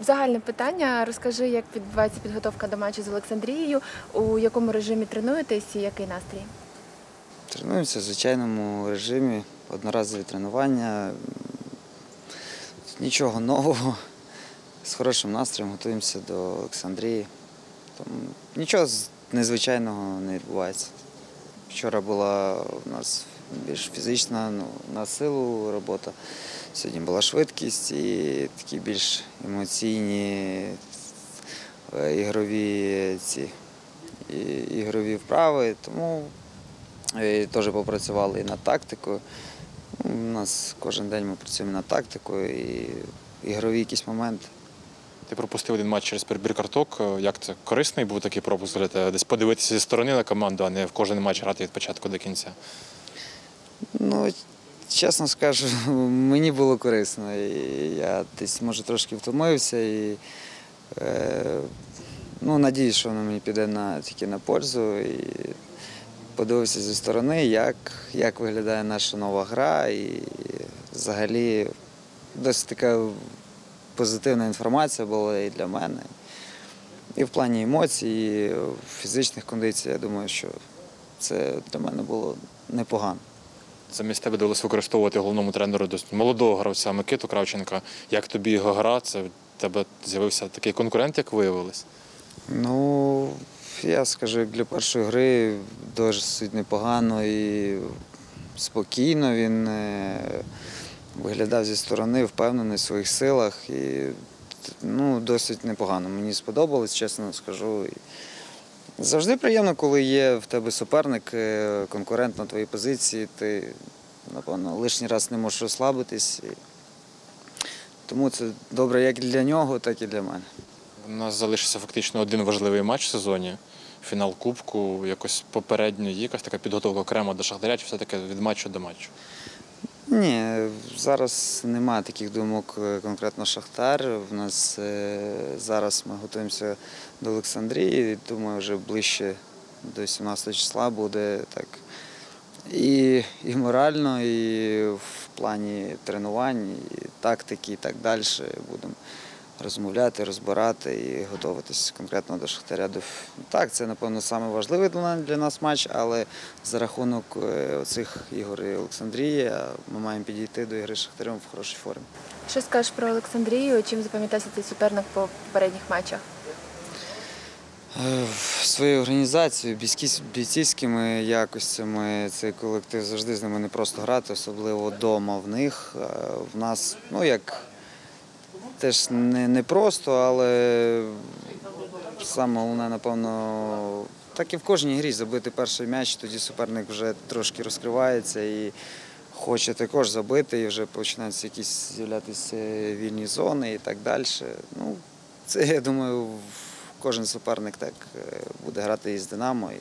Загальне питання. Розкажи, як відбувається підготовка до матчу з Олександрією, у якому режимі тренуєтесь і який настрій? Тренуємося в звичайному режимі, одноразові тренування. Нічого нового. З хорошим настроєм готуємося до Олександрії. Тому нічого незвичайного не відбувається. Вчора була у нас більш фізична, ну, на силу робота. Сьогодні була швидкість і такі більш емоційні е, ігрові ці ігрові вправи. Тому і теж попрацювали і над тактикою. Ну, У нас кожен день ми працюємо над тактикою і ігрові якісь моменти. Ти пропустив один матч через перебір карток. Е, Як це корисний був такий пропуск? Десь подивитися зі сторони на команду, а не в кожен матч грати від початку до кінця. Ну, чесно скажу, мені було корисно. І я десь, може, трошки втомився і е, ну, надіюсь, що воно мені піде на, тільки на пользу. І подивився зі сторони, як, як виглядає наша нова гра. І взагалі досить така позитивна інформація була і для мене. І в плані емоцій, і фізичних кондицій, я думаю, що це для мене було непогано. Замість тебе довелося використовувати головному тренеру досить молодого гравця Микиту Кравченка. Як тобі його гра? Це в тебе з'явився такий конкурент, як виявилось? Ну, я скажу, як для першої гри досить непогано і спокійно він е, виглядав зі сторони, впевнений в своїх силах. І ну, досить непогано. Мені сподобалось, чесно скажу. Завжди приємно, коли є в тебе суперник, е, конкурент на твоїй позиції. Ти, напевно, лишній раз не можеш розслабитись. Тому це добре як для нього, так і для мене. У нас залишився фактично один важливий матч в сезоні. Фінал Кубку, якось попередньо якась така підготовка окремо до Шахтаря, чи все-таки від матчу до матчу? Ні, зараз немає таких думок е, конкретно Шахтар. У нас е, зараз ми готуємося до Олександрії. Думаю, вже ближче до 17 числа буде так і, і морально, і в плані тренувань, і тактики, і так далі. Будемо розмовляти, розбирати і готуватись конкретно до Шахтаря. Так, це, напевно, найважливий для нас- матч, але за рахунок е, оцих ігор і Олександрії ми маємо підійти до ігри з Шахтарем в хорошій формі. Що скажеш про Олександрію? Чим запам'ятався цей суперник по попередніх матчах? Е, Своєю організацією, бійцівськими якостями цей колектив завжди з ними не просто грати, особливо вдома в них. Е, В нас, ну як теж не, не просто, але саме головне, напевно, так і в кожній грі забити перший м'яч, тоді суперник вже трошки розкривається і хоче також забити, і вже починаються якісь з'являтися вільні зони і так далі. Ну, це, я думаю, кожен суперник так е, буде грати із Динамо. І